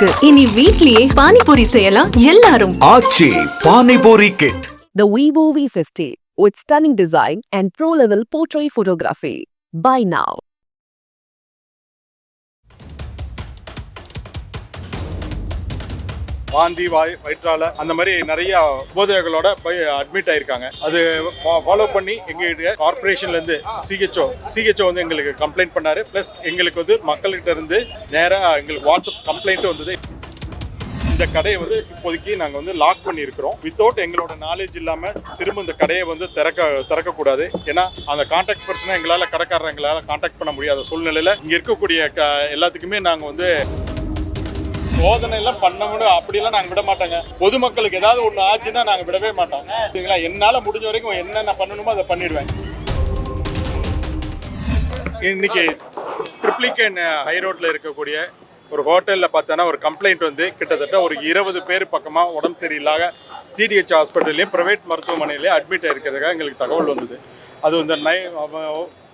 இருக்கு இனி வீட்லயே பானிபூரி செய்யலாம் எல்லாரும் Aachi panipuri kit The Vivo V50 with stunning design and pro-level portrait photography. Buy now. வாந்தி வாய் வயிற்றால அந்த மாதிரி நிறைய போதைகளோட போய் அட்மிட் ஆயிருக்காங்க. அது ஃபாலோ பண்ணி எங்கள் கார்பரேஷன்ல இருந்து சிஹெச்ஓ சிஹெச்ஓ வந்து எங்களுக்கு கம்ப்ளைண்ட் பண்ணாரு. ப்ளஸ் எங்களுக்கு வந்து மக்கள்கிட்ட இருந்து நேராக எங்களுக்கு வாட்ஸ்அப் கம்ப்ளைண்ட்டும் வந்தது. இந்த கடையை வந்து இப்போதைக்கு நாங்கள் வந்து லாக் பண்ணியிருக்கிறோம். வித்தவுட் எங்களோட நாலேஜ் இல்லாமல் திரும்ப இந்த கடையை வந்து திறக்க திறக்கக்கூடாது. ஏன்னா அந்த கான்டாக்ட் பர்சனை எங்களால் கடைக்காரர் எங்களால் கான்டாக்ட் பண்ண முடியாத சூழ்நிலையில் இங்கே இருக்கக்கூடிய க எல்லாத்துக்குமே நாங்கள் வந்து சோதனை எல்லாம் பண்ண முடியும் அப்படிலாம் நாங்கள் விட மாட்டோங்க. பொதுமக்களுக்கு ஏதாவது ஒன்று ஆச்சுன்னா நாங்கள் விடவே மாட்டோம். சரிங்களா? என்னால் முடிஞ்ச வரைக்கும் என்னென்ன பண்ணணுமோ அதை பண்ணிடுவேன். இன்னைக்கு ட்ரிப்ளிகேன் ஹைரோட்டில் இருக்கக்கூடிய ஒரு ஹோட்டலில் பார்த்தோன்னா ஒரு கம்ப்ளைண்ட் வந்து கிட்டத்தட்ட ஒரு இருபது பேர் பக்கமாக உடம்பு சரியில்லாத சிடிஹெச் ஹாஸ்பிட்டல்லையும் ப்ரைவேட் மருத்துவமனையிலையும் அட்மிட் ஆகிருக்கிறதுக்காக எங்களுக்கு தகவல் வந்தது. அது வந்து நை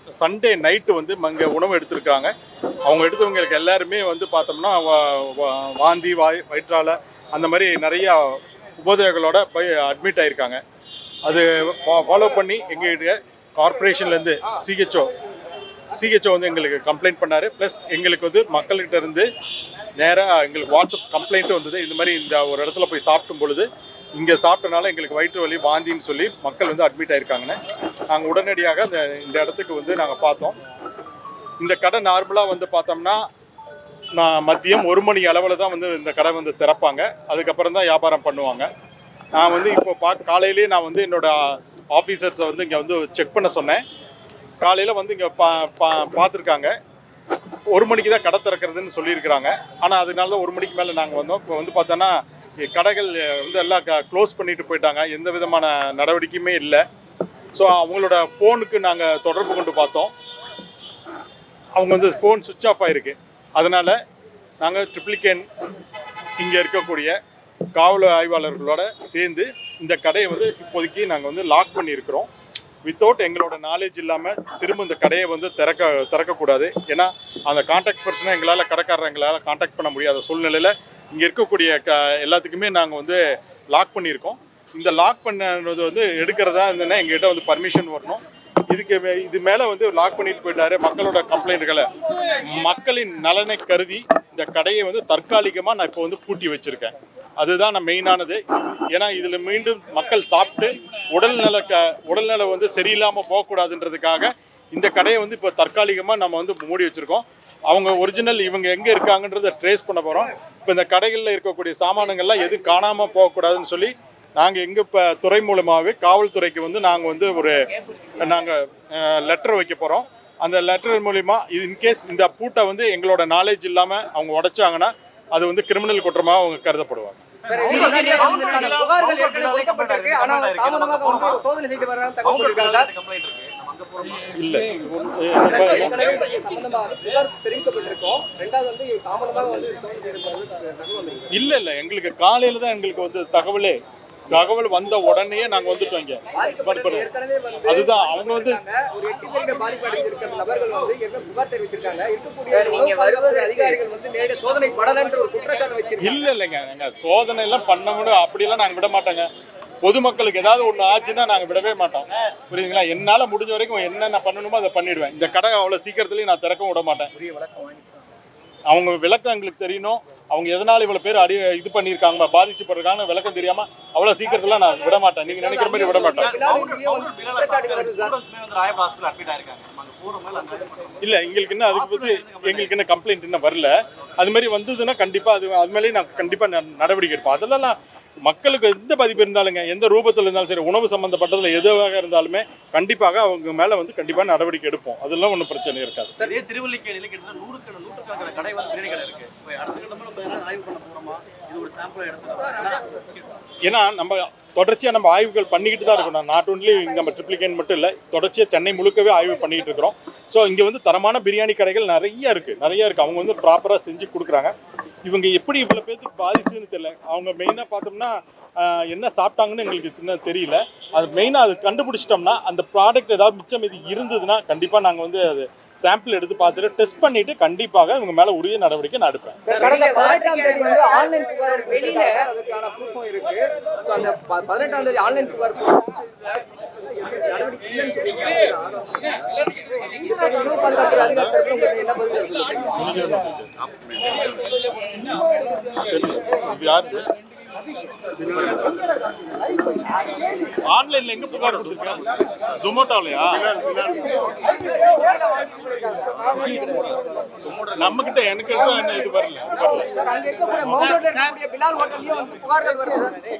சண்டே நைட்டு வந்து அங்கே உணவு எடுத்திருக்காங்க. அவங்க எடுத்தவங்களுக்கு எல்லாருமே வந்து பார்த்தோம்னா வா- வா- வாந்தி வாய் வயிற்றால அந்த மாதிரி நிறையா உபோதயங்களோட போய் அட்மிட் ஆகியிருக்காங்க அது ஃபாலோ பண்ணி எங்கள்கிட்ட கார்பரேஷன்லேருந்து சிஹெச்ஓ சிஹெச்ஓ வந்து எங்களுக்கு கம்ப்ளைண்ட் பண்ணாரு. ப்ளஸ் எங்களுக்கு வந்து மக்கள்கிட்ட இருந்து நேராக எங்களுக்கு வாட்ஸ்அப் கம்ப்ளைண்ட்டும் வந்தது. இந்த மாதிரி இந்த ஒரு இடத்துல போய் சாப்பிடும் பொழுது இங்கே சாப்பிட்டனால எங்களுக்கு வயிற்று வலி வாந்தின்னு சொல்லி மக்கள் வந்து அட்மிட் ஆயிருக்காங்கன்னு. நாங்கள் உடனடியாக அந்த இந்த இடத்துக்கு வந்து நாங்கள் பார்த்தோம். இந்த கடை நார்மலாக வந்து பார்த்தோம்னா நான் மதியம் ஒரு மணி அளவில் தான் வந்து இந்த கடை வந்து திறப்பாங்க. அதுக்கப்புறம் தான் வியாபாரம் பண்ணுவாங்க. நான் வந்து இப்போ பா காலையிலேயே நான் வந்து என்னோடய ஆஃபீஸர்ஸை வந்து இங்கே வந்து செக் பண்ண சொன்னேன். காலையில் வந்து இங்கே பா பா பார்த்துருக்காங்க. ஒரு மணிக்கு தான் கடை திறக்கிறதுன்னு சொல்லியிருக்கிறாங்க. ஆனால் அதனால தான் ஒரு மணிக்கு மேலே நாங்கள் வந்தோம். இப்போ வந்து பார்த்தோன்னா கடைகள் வந்து எல்லாம் க்ளோஸ் பண்ணிட்டு போயிட்டாங்க. எந்த விதமான நடவடிக்கையுமே இல்லை. ஸோ அவங்களோட ஃபோனுக்கு நாங்கள் தொடர்பு கொண்டு பார்த்தோம். அவங்க வந்து ஃபோன் சுவிட்ச் ஆஃப் ஆகிருக்கு அதனால் நாங்கள் ட்ரிப்ளிகேன் இங்கே இருக்கக்கூடிய காவல் ஆய்வாளர்களோட சேர்ந்து இந்த கடையை வந்து இப்போதைக்கு நாங்கள் வந்து லாக் பண்ணியிருக்கிறோம். வித்தவுட் எங்களோட நாலேஜ் இல்லாமல் திரும்ப இந்த கடையை வந்து திறக்க திறக்கக்கூடாது. ஏன்னா அந்த கான்டாக்ட் பர்சனை எங்களால் கடைக்காரரை எங்களால் கான்டாக்ட் பண்ண முடியாத சூழ்நிலையில் இங்கே இருக்கக்கூடிய க எல்லாத்துக்குமே நாங்கள் வந்து லாக் பண்ணியிருக்கோம். இந்த லாக் பண்ணது வந்து எடுக்கிறதா இருந்ததுன்னா எங்ககிட்ட வந்து பர்மிஷன் வரணும். இதுக்கு மே- இது மேலே வந்து லாக் பண்ணிட்டு போயிட்டாரு. மக்களோட கம்ப்ளைண்ட்களை மக்களின் நலனை கருதி இந்த கடையை வந்து தற்காலிகமாக நான் இப்போ வந்து பூட்டி வச்சுருக்கேன். அதுதான் நான் மெயினானது ஏன்னா இதில் மீண்டும் மக்கள் சாப்பிட்டு உடல்நல க உடல்நல வந்து சரியில்லாமல் போகக்கூடாதுன்றதுக்காக இந்த கடையை வந்து இப்போ தற்காலிகமாக நம்ம வந்து மூடி வச்சுருக்கோம். அவங்க ஒரிஜினல் இவங்க எங்கே இருக்காங்கன்றதை ட்ரேஸ் பண்ண போகிறோம் இப்போ இந்த கடைகளில் இருக்கக்கூடிய சாமானங்கள்லாம் எதுவும் காணாமல் போகக்கூடாதுன்னு சொல்லி நாங்கள் எங்கள் இப்போ துறை மூலமாகவே காவல்துறைக்கு வந்து நாங்கள் வந்து ஒரு நாங்கள் லெட்டர் வைக்க போகிறோம் அந்த லெட்டர் மூலிமா இது இன்கேஸ் இந்த பூட்டை வந்து எங்களோட நாலேஜ் இல்லாமல் அவங்க உடைச்சாங்கன்னா அது வந்து கிரிமினல் குற்றமாக அவங்க கருதப்படுவாங்க. இல்லை. இல்லை இல்லை. எங்களுக்கு காலையில் தான் எங்களுக்கு வந்து தகவலே தகவல் வந்த உடனே நாங்கள் வந்துட்டோம் இங்கே. அதுதான் அவங்க வந்து இல்லை இல்லைங்க. நாங்கள் சோதனை எல்லாம் பண்ண முடியும் அப்படிலாம் நாங்கள் விட மாட்டோங்க. பொதுமக்களுக்கு ஏதாவது ஒன்று ஆச்சுன்னா நாங்கள் விடவே மாட்டோம். புரியுதுங்களா? என்னால் முடிஞ்ச வரைக்கும் என்னென்ன பண்ணணுமோ அதை பண்ணிடுவேன். இந்த கடை அவ்வளோ சீக்கிரத்துலேயும் நான் திறக்கவும் விட மாட்டேன். அவங்க விளக்கம் எங்களுக்கு தெரியணும். அவங்க எதனால இவ்வளோ பேர் அடி இது பண்ணியிருக்காங்க பாதிச்சுப்படுறாங்கன்னு விளக்கம் தெரியாமல் அவ்வளோ சீக்கிரத்தில் நான் விட மாட்டேன். நீங்கள் நினைக்கிற மாதிரி விட மாட்டேன். இல்ல இல்லை எங்களுக்கு இன்னும் அதுக்கு பற்றி எங்களுக்கு இன்னும் கம்ப்ளைண்ட் இன்னும் வரல. அது மாதிரி வந்ததுன்னா கண்டிப்பாக அது அது மேலேயும் நான் கண்டிப்பாக நடவடிக்கை எடுப்போம் அதெல்லாம் மக்களுக்கு எந்த பாதிப்பு இருந்தாலுங்க எந்த ரூபத்தில் இருந்தாலும் சரி உணவு சம்மந்தப்பட்டதில் எதுவாக இருந்தாலுமே கண்டிப்பாக அவங்க மேலே வந்து கண்டிப்பாக நடவடிக்கை எடுப்போம். அதெல்லாம் ஒன்றும் பிரச்சனை இருக்காது. இதே திருவல்லிக்கேணியில் கிட்டத்தட்ட நூறுக்கண நூற்றுக்கணக்கான கடை வந்து பிரியாணி கடை இருக்கு. இப்போ அடுத்த கட்டமாக நம்ம ஏதாவது ஆய்வு பண்ண போறோமா? இது ஒரு சாம்பிள் எடுத்துக்கலாம். ஏன்னா நம்ம தொடர்ச்சியாக நம்ம ஆய்வுகள் பண்ணிக்கிட்டு தான் இருக்கணும். நாட் ஒன்லி நம்ம ட்ரிப்ளிகேன் மட்டும் இல்லை தொடர்ச்சியாக சென்னை முழுக்கவே ஆய்வு பண்ணிக்கிட்டு இருக்கிறோம். ஸோ இங்கே வந்து தரமான பிரியாணி கடைகள் நிறைய இருக்குது நிறைய இருக்குது அவங்க வந்து ப்ராப்பராக செஞ்சு கொடுக்குறாங்க. இவங்க எப்படி இவ்வளோ பேர்த்துக்கு பாதிச்சுன்னு தெரியல. அவங்க மெயினாக பார்த்தோம்னா என்ன சாப்பிட்டாங்கன்னு எங்களுக்கு இன்னும் தெரியல. அது மெயினாக அது கண்டுபிடிச்சிட்டோம்னா அந்த ப்ராடக்ட் ஏதாவது மிச்சம் இது இருந்ததுன்னா கண்டிப்பாக நாங்கள் வந்து அது சாம்பிள் எடுத்து பார்த்துட்டு டெஸ்ட் பண்ணிட்டு கண்டிப்பாக இவங்க மேல உரிய நடவடிக்கை நான் எடுப்பேன். யாரு? ஆன்லைன்ல எங்க புகார் கொடுத்துருக்கேன் ஜொமேட்டோலயா நம்ம கிட்ட எனக்கு என்ன இது வரல?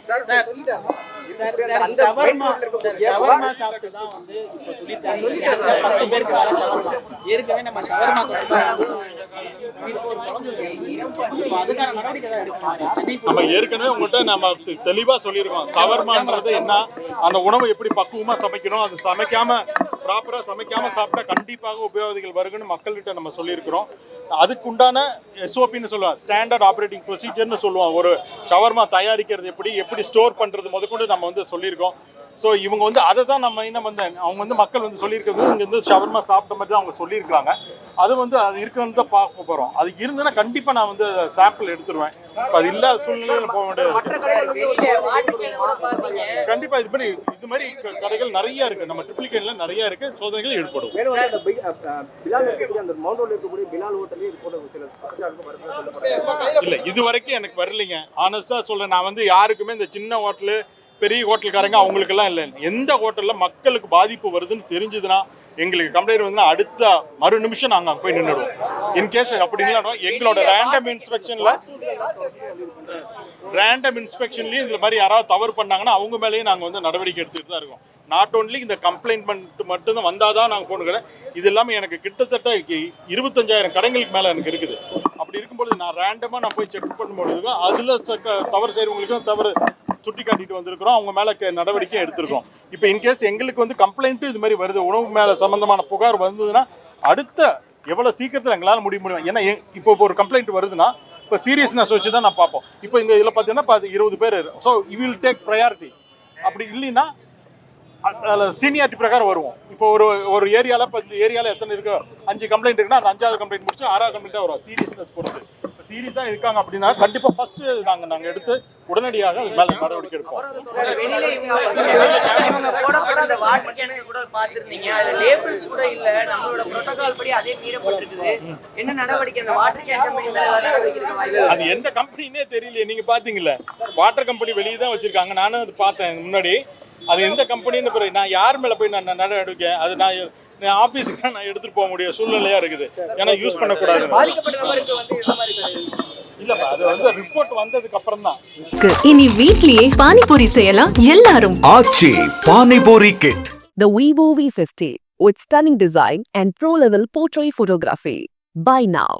Sir, sir. சார், சாப்பிட்டு தான் வந்து பத்து பேருக்கு ஏற்கனவே நம்ம ஷவர்மா நம்ம ஏற்கனவே உங்கள்கிட்ட நம்ம தெளிவாக தெளிவா சொல்லியிருக்கோம். சவர்மான்றது என்ன? அந்த உணவை எப்படி பக்குவமா சமைக்கணும்? அது சமைக்காம ப்ராப்பரா சமைக்காம சாப்பிட்டா கண்டிப்பாக உபயோகிகள் வருகுன்னு மக்கள்கிட்ட நம்ம சொல்லியிருக்கிறோம். அதுக்குண்டான எஸ்ஓபின்னு சொல்லுவாங்க. ஸ்டாண்டர்ட் ஆப்ரேட்டிங் ப்ரொசீஜர்னு சொல்லுவோம். ஒரு ஷவர்மா தயாரிக்கிறது எப்படி எப்படி ஸ்டோர் பண்ணுறது முதற்கொண்டு நம்ம வந்து சொல்லியிருக்கோம். ஸோ இவங்க வந்து அதை தான் நம்ம இன்னும் வந்து அவங்க வந்து மக்கள் வந்து சொல்லியிருக்கிறது இங்கே வந்து ஷவர்மா சாப்பிட்ட மாதிரி தான் அவங்க சொல்லியிருக்காங்க அது வந்து அது இருக்குன்னு தான் பார்க்க போகிறோம் அது இருந்ததுன்னா கண்டிப்பாக நான் வந்து சாம்பிள் எடுத்துருவேன். இப்போ அது இல்லாத சூழ்நிலையில் போக வேண்டியது இருக்கு. மற்ற கடைகள் வந்து வெளியில வாடிக்கையில கூட பாத்தீங்க கண்டிப்பா இது மாதிரி இது மாதிரி கடைகள் நிறைய இருக்கு. நம்ம ட்ரிப்ளிகேட்ல நிறைய இருக்கு. சோதனைகள் ஈடுபடும். இல்ல இது வரைக்கும் எனக்கு வரலைங்க. ஆனஸ்டா சொல்றேன். நான் வந்து யாருக்குமே இந்த சின்ன ஹோட்டலு பெரிய ஹோட்டல்காரங்க அவங்களுக்கெல்லாம் இல்லை. எந்த ஹோட்டலில் மக்களுக்கு பாதிப்பு வருதுன்னு தெரிஞ்சதுன்னா எங்களுக்கு கம்ப்ளைண்ட் வந்து அடுத்த மறு நிமிஷம் நாங்கள் அங்கே போய் நின்றுடுவோம் இன்கேஸ் அப்படி இல்லைன்னா எங்களோட ரேண்டம் இன்ஸ்பெக்ஷனில் ரேண்டம் இன்ஸ்பெக்ஷன்லேயும் இந்த மாதிரி யாராவது தவறு பண்ணாங்கன்னா அவங்க மேலேயும் நாங்கள் வந்து நடவடிக்கை எடுத்துகிட்டு தான் இருக்கோம். நாட் ஓன்லி இந்த கம்ப்ளைண்ட் பண்ணிட்டு மட்டும்தான் வந்தால் தான் போன கடை இது இல்லாமல் எனக்கு கிட்டத்தட்ட இருபத்தஞ்சாயிரம் கடைங்களுக்கு மேலே எனக்கு இருக்குது. அப்படி இருக்கும்போது நான் ரேண்டமாக நான் போய் செக் பண்ணும்பொழுது அதில் தவறு செய்கிறவங்களுக்கும் தவறு சுட்டிக்காட்டிட்டு வந்திருக்கிறோம். அவங்க மேலே நடவடிக்கை எடுத்திருக்கோம். இப்போ இன்கேஸ் எங்களுக்கு வந்து கம்ப்ளைண்ட்டு இது மாதிரி வருது உணவு மேலே சம்மந்தமான புகார் வந்ததுன்னா அடுத்த எவ்வளோ சீக்கிரத்தில் எங்களால் முடிய முடியும்? ஏன்னா இப்போ இப்போ ஒரு கம்ப்ளைண்ட் வருதுன்னா இப்போ சீரியஸ்னஸ் வச்சு தான் நான் பார்ப்போம். இப்போ இந்த இதில் பார்த்தீங்கன்னா இருபது பேர் so you will take priority அப்படி இல்லைன்னா சீனியாரிட்டி பிரகாரம் வருவோம். இப்போ ஒரு ஒரு ஏரியாவில் இப்போ இந்த ஏரியாவில் எத்தனை இருக்கோ? அஞ்சு கம்ப்ளைண்ட் இருக்குன்னா அந்த அஞ்சாவது கம்ப்ளைண்ட் முடிச்சு ஆறாவது கம்ப்ளைண்ட்டாக வரும். சீரியஸ்னஸ் பொறுத்து. சீரியஸாக இருக்காங்க அப்படின்னா கண்டிப்பாக ஃபர்ஸ்ட் நாங்கள் நாங்கள் எடுத்து உடனடியாக அது மேலே நடவடிக்கை எடுப்போம். சார், வெளியில இவங்க வந்து இவங்க போடப்பட்ட அந்த வாட்டர் கேனுக்கு கூட பாத்துருந்தீங்க அதுல லேபிள்ஸ் கூட இல்ல. நம்மளோட புரோட்டோகால் படி அதே எந்த கம்பெனினே தெரியலையே. நீங்க பாத்தீங்கல்ல. வாட்டர் கம்பெனி வெளியே தான் வச்சிருக்காங்க. நானும் அது பார்த்தேன் முன்னாடி. அது எந்த கம்பெனின்னு நான் யார் மேல போய் நான் நடவடிக்கை அது நான் தான் நான் எடுத்துட்டு போக முடிய சூழ்நிலையா இருக்குது. ஏன்னா யூஸ் பண்ணக்கூடாது பாதிக்கப்பட்ட நபருக்கு வந்து இந்த மாதிரி இல்லப்பா அது வந்து ரிப்போர்ட் வந்ததுக்கு அப்புறம் தான் இனி வீட்லயே பானிபூரி செய்யலாம் எல்லாரும். Aachi panipuri kit The Vivo V50 with stunning design and pro-level portrait photography. Buy now.